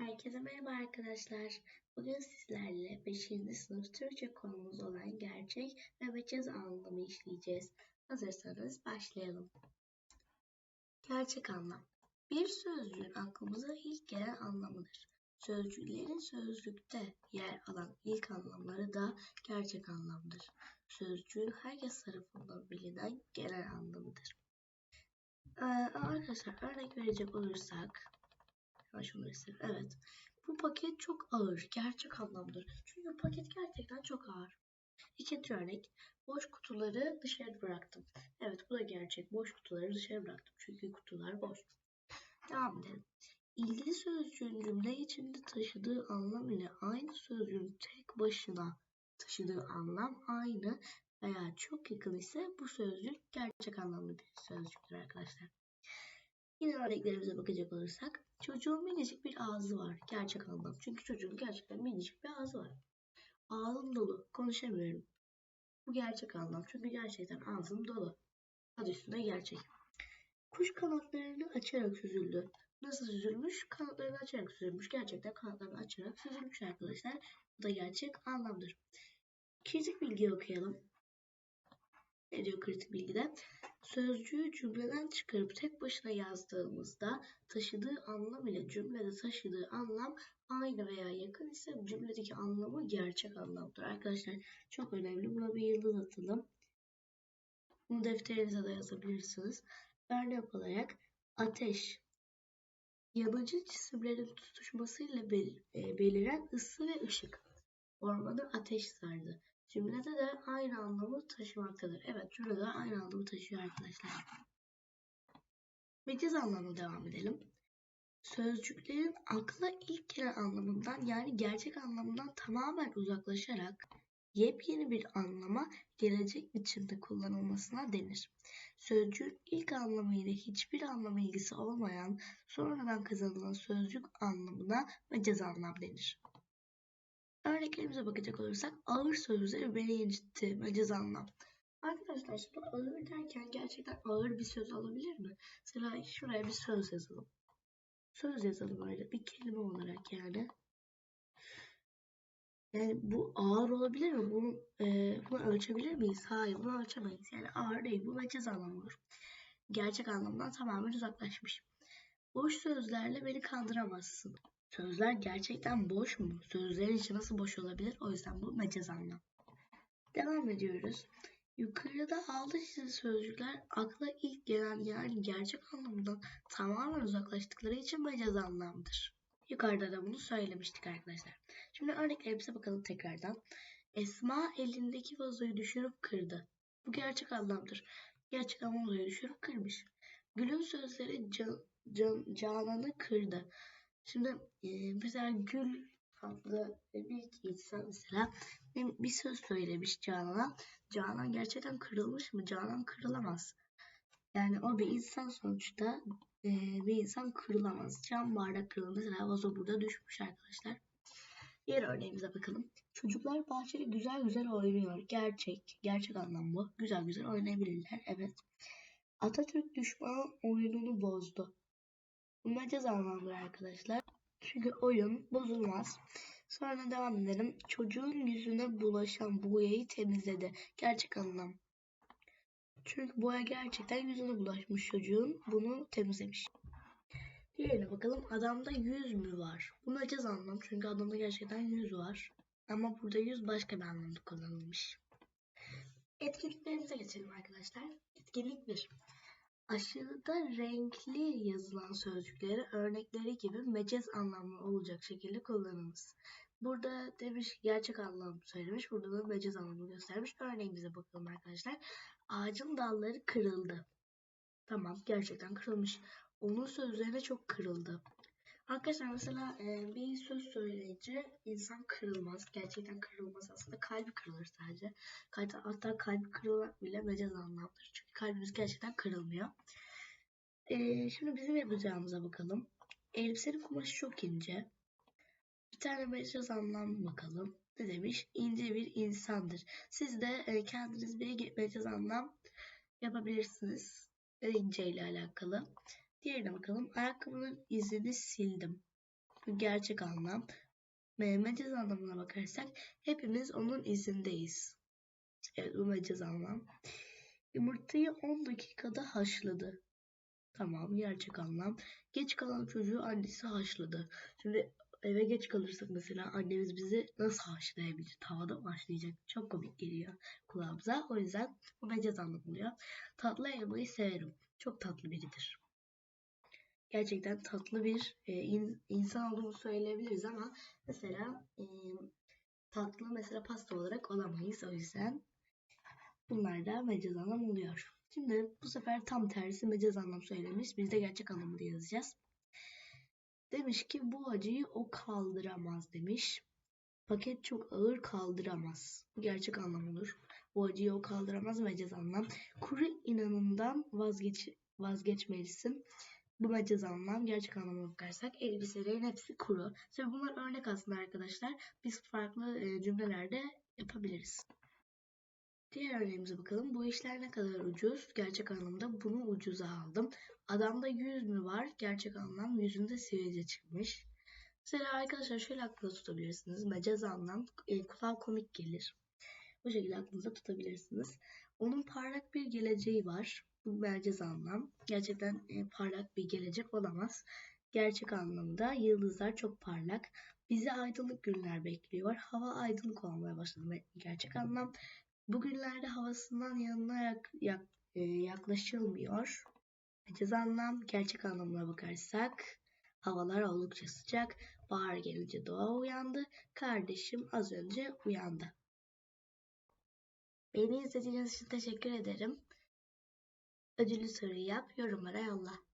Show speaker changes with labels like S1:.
S1: Herkese merhaba arkadaşlar. Bugün sizlerle 5. sınıf Türkçe konumuz olan gerçek ve mecaz anlamı işleyeceğiz. Hazırsanız başlayalım. Gerçek anlam. Bir sözcüğün aklımıza ilk gelen anlamıdır. Sözcüklerin sözlükte yer alan ilk anlamları da gerçek anlamdır. Sözcüğün herkes tarafından bilinen genel anlamıdır. Ee, arkadaşlar örnek verecek olursak Hemen şunu göstereyim. Evet. Bu paket çok ağır. Gerçek anlamdır. Çünkü paket gerçekten çok ağır. İkinci örnek. Boş kutuları dışarı bıraktım. Evet bu da gerçek. Boş kutuları dışarı bıraktım. Çünkü kutular boş. Devam edelim. İlgili sözcüğün cümle içinde taşıdığı anlam ile aynı sözcüğün tek başına taşıdığı anlam aynı veya çok yakın ise bu sözcük gerçek anlamlı bir sözcüktür arkadaşlar. Yine örneklerimize bakacak olursak çocuğun minicik bir ağzı var. Gerçek anlam. Çünkü çocuğun gerçekten minicik bir ağzı var. Ağzım dolu. Konuşamıyorum. Bu gerçek anlam. Çünkü gerçekten ağzım dolu. Adı üstünde gerçek. Kuş kanatlarını açarak süzüldü. Nasıl süzülmüş? Kanatlarını açarak süzülmüş. Gerçekten kanatlarını açarak süzülmüş arkadaşlar. Bu da gerçek anlamdır. Kritik bilgi okuyalım. Ne diyor kritik bilgide? Sözcüğü cümleden çıkarıp tek başına yazdığımızda taşıdığı anlam ile cümlede taşıdığı anlam aynı veya yakın ise cümledeki anlamı gerçek anlamdır. Arkadaşlar çok önemli. Buna bir yıldız atalım. Bunu defterinize de yazabilirsiniz. Örnek olarak ateş, yanıcı cisimlerin tutuşmasıyla e, beliren ısı ve ışık. Ormanı ateş sardı. Cümlede de aynı anlamı taşımaktadır. Evet cümlede aynı anlamı taşıyor arkadaşlar. Meciz anlamı devam edelim. Sözcüklerin akla ilk gelen anlamından yani gerçek anlamından tamamen uzaklaşarak yepyeni bir anlama gelecek biçimde kullanılmasına denir. Sözcüğün ilk anlamıyla hiçbir anlam ilgisi olmayan sonradan kazanılan sözcük anlamına mecaz anlam denir. Örneklerimize bakacak olursak ağır sözleri beni incitti. Mecaz anlam. Arkadaşlar şimdi ağır derken gerçekten ağır bir söz olabilir mi? Mesela şuraya bir söz yazalım. Söz yazalım öyle bir kelime olarak yani. Yani bu ağır olabilir mi? Bunu, e, bunu ölçebilir miyiz? Hayır bunu ölçemeyiz. Yani ağır değil. Bu mecaz anlamı olur. Gerçek anlamdan tamamen uzaklaşmış. Boş sözlerle beni kandıramazsın. Sözler gerçekten boş mu? Sözlerin içi nasıl boş olabilir? O yüzden bu mecaz anlam. Devam ediyoruz. Yukarıda altı çizili sözcükler akla ilk gelen yani gerçek anlamından tamamen uzaklaştıkları için mecaz anlamdır. Yukarıda da bunu söylemiştik arkadaşlar. Şimdi örneklerimize bakalım tekrardan. Esma elindeki vazoyu düşürüp kırdı. Bu gerçek anlamdır. Gerçek anlamda düşürüp kırmış. Gül'ün sözleri can, can, Canan'ı kırdı. Şimdi e, mesela Gül adlı bir insan mesela bir söz söylemiş Canan'a. Canan gerçekten kırılmış mı? Canan kırılamaz. Yani o bir insan sonuçta e, bir insan kırılamaz. Cam bardak kırıldı. Mesela vazo burada düşmüş arkadaşlar. Diğer örneğimize bakalım. Çocuklar bahçede güzel güzel oynuyor. Gerçek. Gerçek anlam bu. Güzel güzel oynayabilirler. Evet. Atatürk düşman oyununu bozdu. Mecaz anlamdır arkadaşlar. Çünkü oyun bozulmaz. Sonra devam edelim. Çocuğun yüzüne bulaşan boyayı temizledi. Gerçek anlam. Çünkü boya gerçekten yüzüne bulaşmış çocuğun. Bunu temizlemiş. Diğerine bakalım. Adamda yüz mü var? Bu mecaz anlam. Çünkü adamda gerçekten yüz var. Ama burada yüz başka bir anlamda kullanılmış. Etkinliklerimize geçelim arkadaşlar. Etkinlik 1. Aşağıda renkli yazılan sözcükleri örnekleri gibi mecaz anlamlı olacak şekilde kullanınız. Burada demiş gerçek anlam söylemiş. Burada da mecaz anlamı göstermiş. Örneğimize bakalım arkadaşlar. Ağacın dalları kırıldı. Tamam gerçekten kırılmış. Onun sözlerine çok kırıldı. Arkadaşlar mesela e, bir söz söyleyince insan kırılmaz. Gerçekten kırılmaz aslında. Kalbi kırılır sadece. Hatta, kalbi kırılmak bile mecaz anlamdır. Çünkü kalbimiz gerçekten kırılmıyor. E, şimdi bizim yapacağımıza bakalım. Elbisenin kumaşı çok ince. Bir tane mecaz anlam bakalım. Ne demiş? İnce bir insandır. Siz de e, kendiniz bir mecaz anlam yapabilirsiniz. İnce ile alakalı. Diğerine bakalım. Ayakkabının izini sildim. Bu gerçek anlam. Mecaz anlamına bakarsak hepimiz onun izindeyiz. Evet bu mecaz anlam. Yumurtayı 10 dakikada haşladı. Tamam gerçek anlam. Geç kalan çocuğu annesi haşladı. Şimdi eve geç kalırsak mesela annemiz bizi nasıl haşlayabilir? Tavada mı haşlayacak? Çok komik geliyor kulağımıza. O yüzden bu mecaz anlatılıyor. Tatlı elmayı severim. Çok tatlı biridir. Gerçekten tatlı bir e, in, insan olduğunu söyleyebiliriz ama mesela e, tatlı mesela pasta olarak olamayız. O yüzden bunlar da mecaz anlam oluyor. Şimdi bu sefer tam tersi mecaz anlam söylemiş. Biz de gerçek anlamını yazacağız. Demiş ki bu acıyı o kaldıramaz demiş. Paket çok ağır kaldıramaz. Bu gerçek anlam olur. Bu acıyı o kaldıramaz mecaz anlam. Kuru inanından vazgeç, vazgeçmelisin. Bu mecaz anlam gerçek anlamına bakarsak elbiselerin hepsi kuru. Tabi bunlar örnek aslında arkadaşlar. Biz farklı e, cümlelerde yapabiliriz. Diğer örneğimize bakalım. Bu işler ne kadar ucuz? Gerçek anlamda bunu ucuza aldım. Adamda yüz mü var? Gerçek anlam yüzünde sivilce çıkmış. Mesela arkadaşlar şöyle aklınızda tutabilirsiniz. Mecaz anlam e, kulağa komik gelir. Bu şekilde aklınızda tutabilirsiniz. Onun parlak bir geleceği var. Bu mecaz anlam. Gerçekten e, parlak bir gelecek olamaz. Gerçek anlamda yıldızlar çok parlak. Bizi aydınlık günler bekliyor. Hava aydınlık olmaya başladı. Gerçek anlam. Bugünlerde havasından yanına yak, yak, e, yaklaşılmıyor. Mecaz anlam, gerçek anlamına bakarsak havalar oldukça sıcak. Bahar gelince doğa uyandı. Kardeşim az önce uyandı. Beni izlediğiniz için teşekkür ederim. Ödüllü soruyu yap, yorumlara yolla.